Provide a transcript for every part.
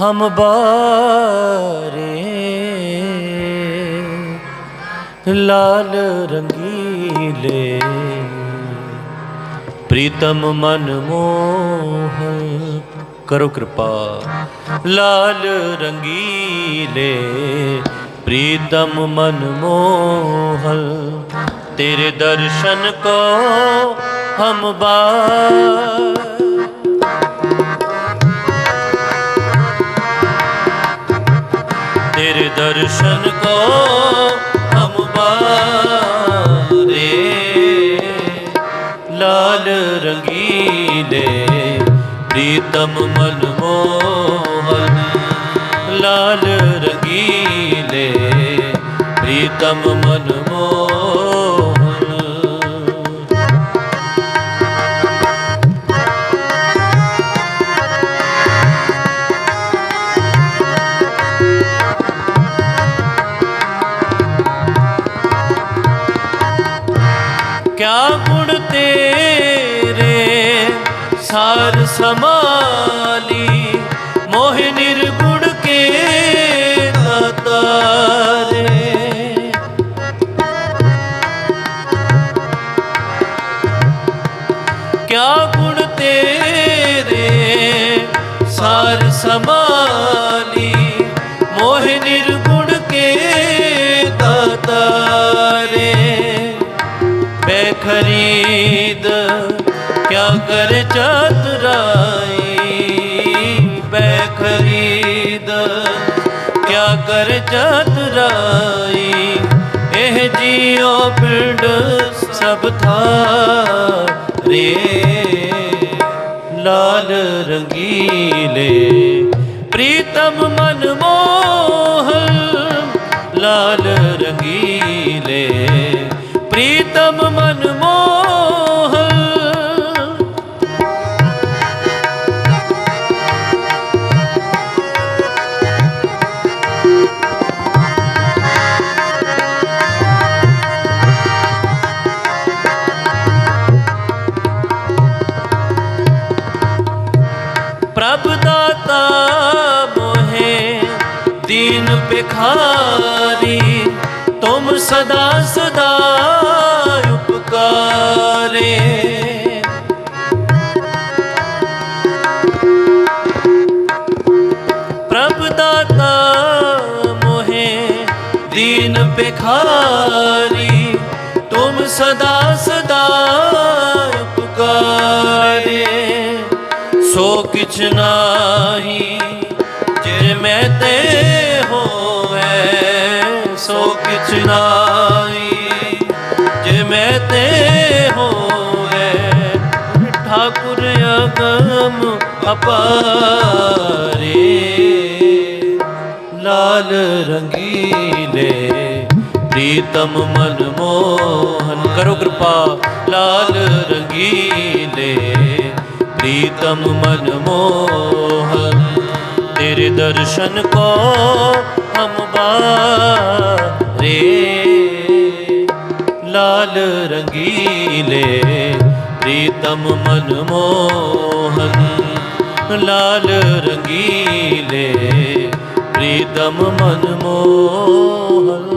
ਹਮ ਬਾਰੇ। ਲਾਲ ਰੰਗੀਲੇ। ਪ੍ਰੀਤਮ ਮਨ ਮੋਹ ਕਰੋ ਕਿਰਪਾ। ਲਾਲ ਰੰਗੀਲੇ। ਪ੍ਰੀਤਮ ਮਨ ਮੋਹਲ ਤੇਰੇ ਦਰਸ਼ਨ ਕੋ ਹਮ ਬਾਰ। तेरे दर्शन को हम बारे लाल रंगीले प्रीतम मनमोहन लाल रंगीले प्रीतम मनमोहन ਕਿਆ ਗੁਣ ਤੇਰੇ? ਸਾਰ ਸਮਾਲੀ ਮੋਹ ਨਿਰਗੁਣ ਕੇ ਤਾਰੇ? ਕਿਆ ਖਰੀਦ, ਕਿਆ ਕਰ ਚਤੁਰਾਈ ਬੈ ਖਰੀਦ, ਕਿਆ ਕਰ ਚਤੁਰਾਈ ਇਹ ਜੀਉ ਪਿੰਡ ਸਭ ਥਾਰੇ ਲਾਲ ਰੰਗੀਲੇ ਪ੍ਰੀਤਮ ਮਨ ਮੋਹਨ ਲਾਲ ਰੰਗੀਲੇ ਪ੍ਰੀਤਮ ਮਨ ਮੋਹਨ ਪ੍ਰਭ ਦਾਤਾ ਮੋਹੇ ਦੀਨ ਬਿਖਾਰੀ ਤੁਮ ਸਦਾ ਸਦਾ ਉਪਕਾਰੇ ਪ੍ਰਭ ਦਾਤਾ ਮੋਹੇ ਦੀਨ ਬਿਖਾਰੀ ਤੁਮ ਸਦਾ ਸਦਾ ਉਪਕਾਰੇ ਸੋ ਕਿਛ ਨਾਹੀ ਜੇ ਮੈਂ ਤੇ ਹੋਵੇ, ਸੋ ਕਿਛ ਨਾਹੀ अपारे लाल रंगीले प्रीतम मन मोहन करो कृपा लाल रंगीले प्रीतम मन मोहन तेरे दर्शन को हम बारे लाल रंगीले प्रीतम मनमोहन मोहन लाल रंगीले प्रीतम मन मोहन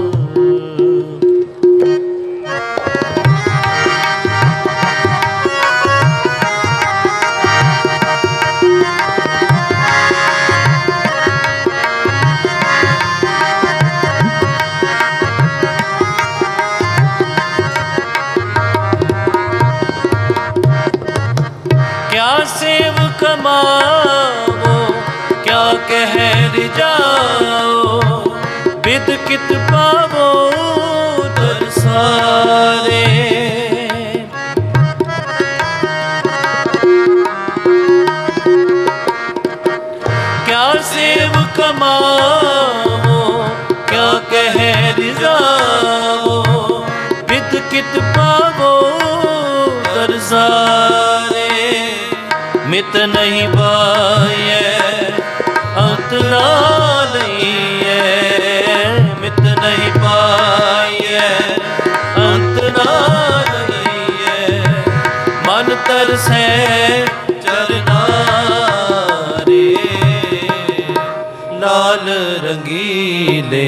क्या सेव ਸਮਾਵੋ ਕਿਆ ਕਹਿ ਰਿਜਾਓ ਬਿਦ ਕਿਤ ਪਾਵੋ ਦਰਸਾਰੇ ਕਿਆ ਸੇਵ ਕਮਾਵੋ, ਕਿਆ ਕਹਿ ਰਿਜਾਓ ਬਿਦ ਕਿਤ ਪਾਵੋ ਦਰਸਾਰੇ ਮਿਤ ਨਹੀਂ ਪਾਈਐ, ਅੰਤ ਨਾ ਲਈਐ। ਮਿਤ ਨਹੀਂ ਪਾਈਐ, ਅੰਤ ਨਾ ਲਈਐ। ਮਨ ਤਰਸੈ ਚਰਨਾ ਰੇ ਰੰਗੀਲੇ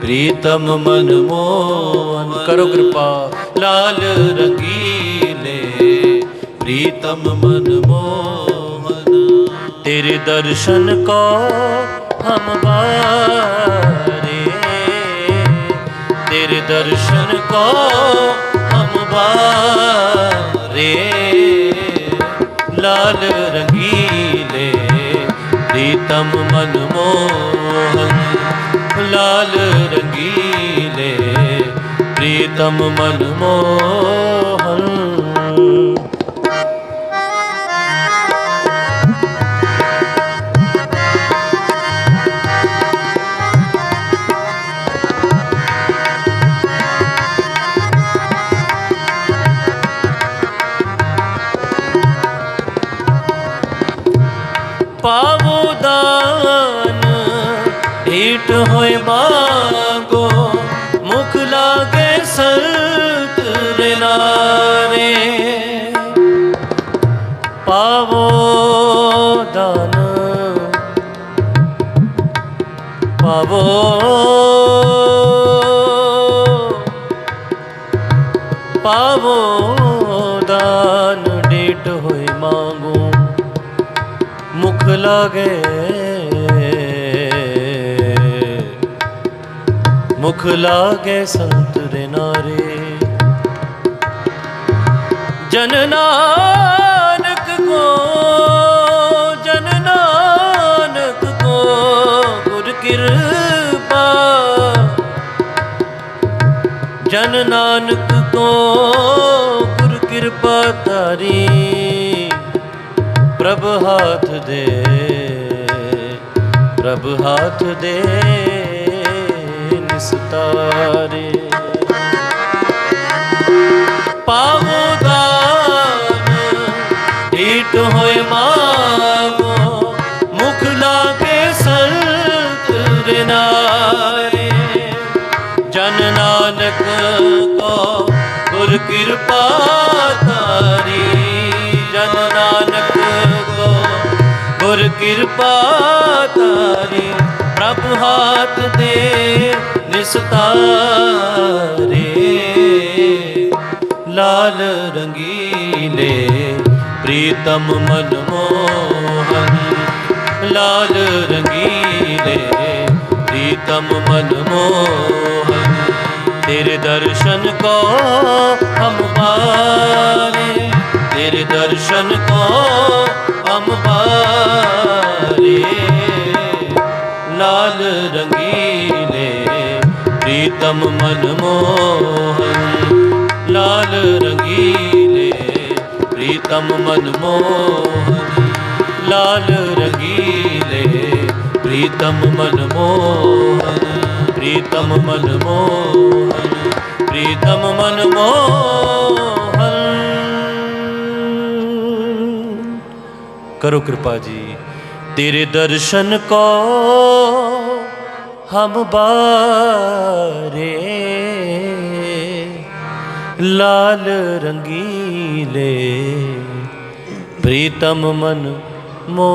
ਪ੍ਰੀਤਮ ਮਨ ਮੋਹਨ। ਕਰੋ ਕਿਰਪਾ, ਲਾਲ ਰੰਗੀ ਪ੍ਰੀਤਮ ਮਨ ਮੋਹਨ, ਤੇਰੇ ਦਰਸ਼ਨ ਕੋ ਹਮ ਬਾਰੇ। ਤੇਰੇ ਦਰਸ਼ਨ ਕੋ ਹਮ ਬਾਰੇ। ਲਾਲ ਰੰਗੀਲੇ ਪ੍ਰੀਤਮ ਮਨ ਮੋਹਨ, ਲਾਲ ਰੰਗੀਲੇ ਢੀਠ ਹੋਏ ਮਾਗੋ ਮੁਖ ਲਾਗੇ ਸੰਤ ਨਾਰੇ। ਪਾਵੋ ਦਾਨ, ਪਾਵੋ ਪਾਵੋ ਦਾਨ, ਡੇਟ ਹੋਏ ਮਾਗੋ ਮੁਖ ਲਾਗੇ ਮੁਖ ਲਾਗੇ ਸੰਤ ਰੇ ਨਾਰੇ। ਜਨ ਨਾਨਕ ਕੋ, ਜਨ ਨਾਨਕ ਕੋ ਗੁਰ ਕਿਰਪਾ। ਜਨ ਨਾਨਕ ਕੋ ਗੁਰ ਕਿਰਪਾ ਤਾਰੀ ਪ੍ਰਭ ਹਾਥ ਦੇ, ਪ੍ਰਭ ਹਾਥ ਦੇ। ਨਿਸਤਾਰੇ ਪਾਵੋ ਦਾਨ ਢੀਠ ਹੋਏ ਮਾਗੋ ਮੁਖ ਲਾਗੇ ਸੰਤ ਰੇ ਜਨ ਨਾਨਕ ਕੋ ਗੁਰ ਕਿਰਪਾ ਤਾਰੀ ਜਨ ਨਾਨਕ ਕੋ ਗੁਰ ਕਿਰਪਾ ਤਾਰੀ ਪ੍ਰਭ ਹਾਥ ਦੇ ਨਿਸਤਾਰੇ ਲਾਲ ਰੰਗੀਲੇ ਪ੍ਰੀਤਮ ਮਨ ਮੋਹਨ ਲਾਲ ਰੰਗੀਲੇ ਪ੍ਰੀਤਮ ਮਨ ਮੋਹਨ ਤੇਰੇ ਦਰਸ਼ਨ ਕੋ ਹਮ ਪਾਰੇ, ਤੇਰੇ ਦਰਸ਼ਨ ਕੋ ਹਮ ਪਾਰੇ। ਲਾਲ ਰੰਗੀਲੇ ਪ੍ਰੀਤਮ ਮਨ ਮੋਹਨ ਲਾਲ ਰੰਗੀਲੇ ਪ੍ਰੀਤਮ ਮਨ ਮੋਹਨ ਲਾਲ ਰੰਗੀਲੇ ਪ੍ਰੀਤਮ ਮਨ ਮੋਹਨ ਪ੍ਰੀਤਮ ਮਨ ਮੋਹਨ ਪ੍ਰੀਤਮ ਮਨ ਮੋਹਨ ਕਰੋ ਹਮ ਬਾਰੇ ਲਾਲ ਰੰਗੀਲੇ ਪ੍ਰੀਤਮ ਮਨ ਮੋਹਨ